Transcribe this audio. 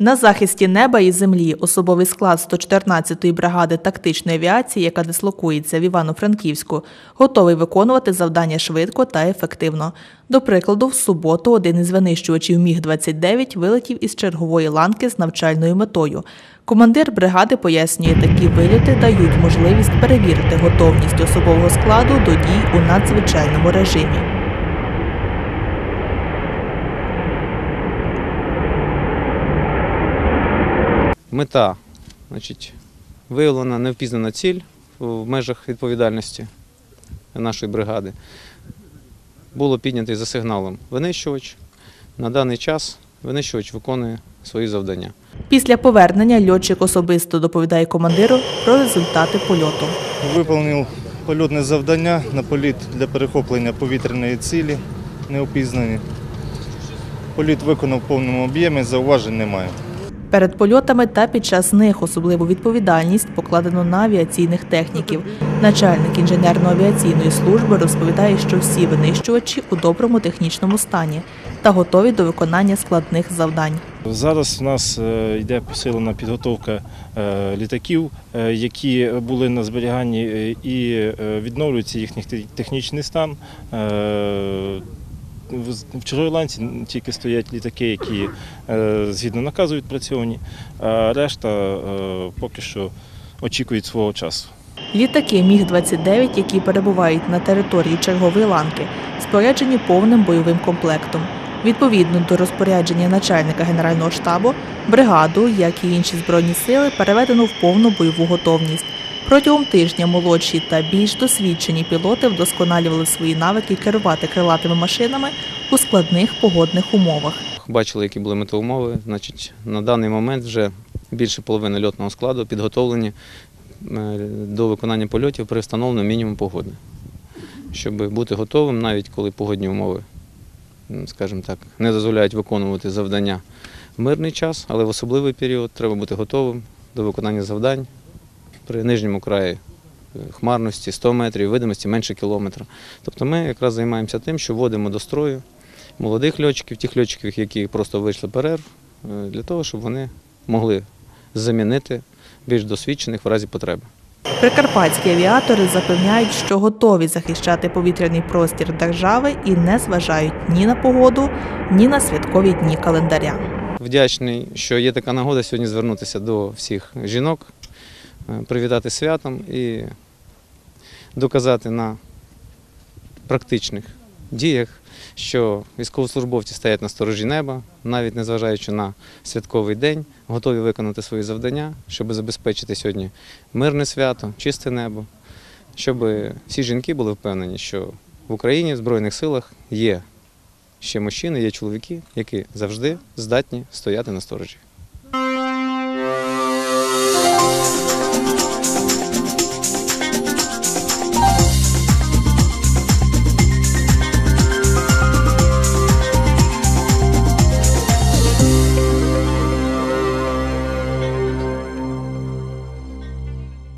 На захисті неба і землі особовий склад 114-ї бригади тактичної авіації, яка дислокується в Івано-Франківську, готовий виконувати завдання швидко та ефективно. До прикладу, в суботу один із винищувачів Міг-29 вилетів із чергової ланки з навчальною метою. Командир бригади пояснює, такі вильоти дають можливість перевірити готовність особового складу до дій у надзвичайному режимі. Мета, значить, виявлена невпізнана ціль в межах відповідальності нашої бригади. Було піднятий за сигналом винищувач. На даний час винищувач виконує свої завдання. Після повернення льотчик особисто доповідає командиру про результати польоту. Виповнив польотне завдання на політ для перехоплення повітряної цілі неопізнані. Політ виконав в повному об'ємі, зауважень немає. Перед польотами та під час них особливу відповідальність покладено на авіаційних техніків. Начальник інженерно-авіаційної служби розповідає, що всі винищувачі у доброму технічному стані та готові до виконання складних завдань. Зараз в нас е, йде посилена підготовка е, літаків, е, які були на зберіганні і відновлюється їхній технічний стан. В- чужій ланці тільки стоять літаки, які е, згідно наказу відпрацьовані, а решта е, поки що очікують свого часу. Літаки Міг-29, які перебувають на території чергової ланки, споряджені повним бойовим комплектом. Відповідно до розпорядження начальника Генерального штабу, бригаду, як і інші збройні сили, переведено в повну бойову готовність. Протягом тижня молодші та більш досвідчені пілоти вдосконалювали свої навики керувати крилатими машинами у складних погодних умовах. Бачили, які були метеоумови. Значить, на даний момент вже більше половини льотного складу підготовлені е, до виконання польотів при встановленому мінімум погоди, щоб бути готовим, навіть коли погодні умови, скажімо так, не дозволяють виконувати завдання в мирний час, але в особливий період треба бути готовим до виконання завдань при нижньому краї е, хмарності 100 метрів, видимості менше кілометра. Тобто ми якраз займаємося тим, що вводимо до строю молодих льотчиків, тих льотчиків, які просто вийшли перерв, е, для того, щоб вони могли замінити більш досвідчених в разі потреби. Прикарпатські авіатори запевняють, що готові захищати повітряний простір держави і не зважають ні на погоду, ні на святкові дні календаря. Вдячний, що є така нагода сьогодні звернутися до всіх жінок, привітати святом і доказати на практичних діях, що військовослужбовці стоять на сторожі неба, навіть незважаючи на святковий день, готові виконати свої завдання, щоб забезпечити сьогодні мирне свято, чисте небо, щоб всі жінки були впевнені, що в Україні в Збройних силах є ще мужчини, є чоловіки, які завжди здатні стояти на сторожі.